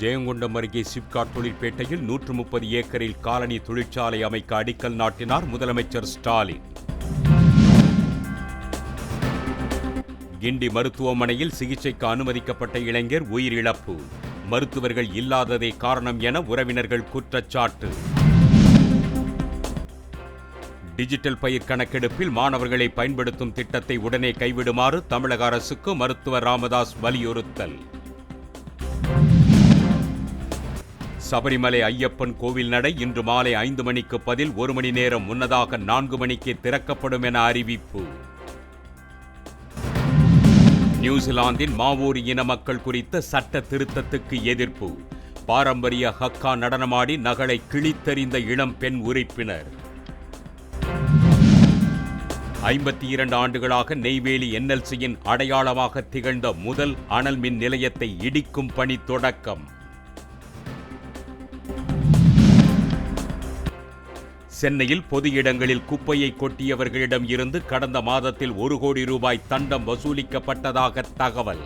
ஜெயங்கொண்டம் அருகே சிப்காட் தொழிற்பேட்டையில் நூற்று முப்பது ஏக்கரில் காலனி தொழிற்சாலை அமைக்க அடிக்கல் நாட்டினார் முதலமைச்சர் ஸ்டாலின். கிண்டி மருத்துவமனையில் சிகிச்சைக்கு அனுமதிக்கப்பட்ட இளைஞர் உயிரிழப்பு. மருத்துவர்கள் இல்லாததே காரணம் என உறவினர்கள் குற்றச்சாட்டு. டிஜிட்டல் பயிர் கணக்கெடுப்பில் மாணவர்களை பயன்படுத்தும் திட்டத்தை உடனே கைவிடுமாறு தமிழக அரசுக்கு மருத்துவர் ராமதாஸ் வலியுறுத்தல். சபரிமலை ஐயப்பன் கோவில் நடை இன்று மாலை ஐந்து மணிக்கு பதில் ஒரு மணி நேரம் முன்னதாக நான்கு மணிக்கே திறக்கப்படும் என அறிவிப்பு. நியூசிலாந்தின் மாவோரி இன மக்கள் குறித்த சட்ட திருத்தத்துக்கு எதிர்ப்பு. பாரம்பரிய ஹக்கா நடனமாடி நகலை கிழித்தறிந்த இளம் பெண் உறுப்பினர். ஐம்பத்தி இரண்டு ஆண்டுகளாக நெய்வேலி என்எல்சியின் அடையாளமாக திகழ்ந்த முதல் அனல் மின் நிலையத்தை இடிக்கும் பணி தொடக்கம். சென்னையில் பொது இடங்களில் குப்பையை கொட்டியவர்களிடம் இருந்து கடந்த மாதத்தில் ஒரு கோடி ரூபாய் தண்டம் வசூலிக்கப்பட்டதாக தகவல்.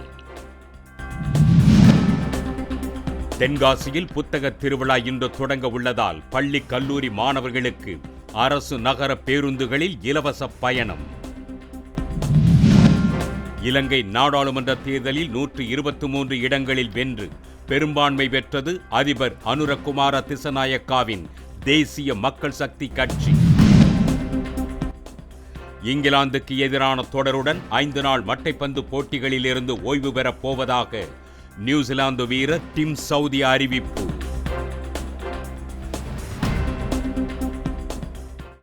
தென்காசியில் புத்தக திருவிழா இன்று தொடங்க உள்ளதால் பள்ளி கல்லூரி மாணவர்களுக்கு அரசு நகர பேருந்துகளில் இலவச பயணம். இலங்கை நாடாளுமன்ற தேர்தலில் நூற்று இருபத்தி மூன்று இடங்களில் வென்று பெரும்பான்மை பெற்றது அதிபர் அனுரகுமார திசநாயக்காவின் தேசிய மக்கள் சக்தி கட்சி. இங்கிலாந்துக்கு எதிரான தொடருடன் ஐந்து நாள் மட்டைப்பந்து போட்டிகளிலிருந்து ஓய்வு பெறப் போவதாக நியூசிலாந்து வீரர் டிம் சவுதி அறிவிப்பு.